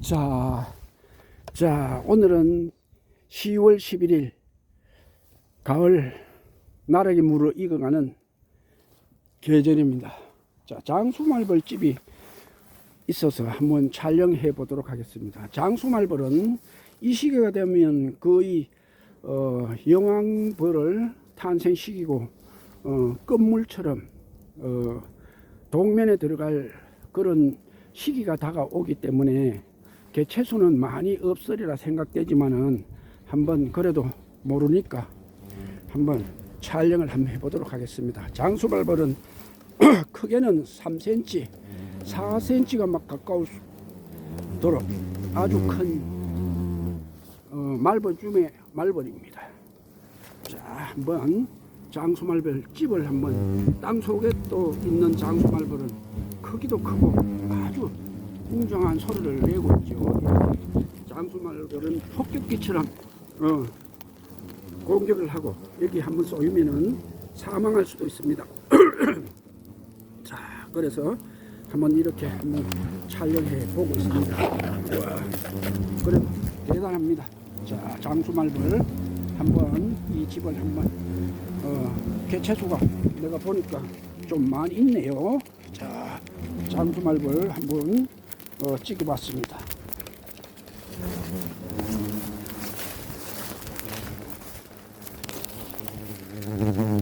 자, 자, 오늘은 10월 11일 가을 나락의 물을 익어가는 계절입니다. 자, 장수말벌집이 있어서 한번 촬영해 보도록 하겠습니다. 장수말벌은 이 시기가 되면 거의 어, 영왕벌을 탄생시키고 어, 끝물처럼 어, 동면에 들어갈 그런 시기가 다가오기 때문에 개체수는 많이 없으리라 생각되지만은 한번 그래도 모르니까 한번 촬영을 한번 해보도록 하겠습니다. 장수발벌은 크게는 3cm, 4cm가 막 가까우도록 아주 큰 어, 말벌 중에 말벌입니다. 자, 한번 장수말벌 집을 한번 땅 속에 또 있는 장수말벌은 크기도 크고 아주 웅장한 소리를 내고 있죠. 장수말벌은 폭격기처럼 어, 공격을 하고 여기 한번 쏘이면은 사망할 수도 있습니다. 자, 그래서 한번 이렇게 한번 촬영해 보고 있습니다. 와, 그래 대단합니다. 자, 장수말벌 한번 이 집을 한번 어, 개체수가 내가 보니까 좀 많이 있네요. 자, 장수말벌 한번 어, 찍어봤습니다.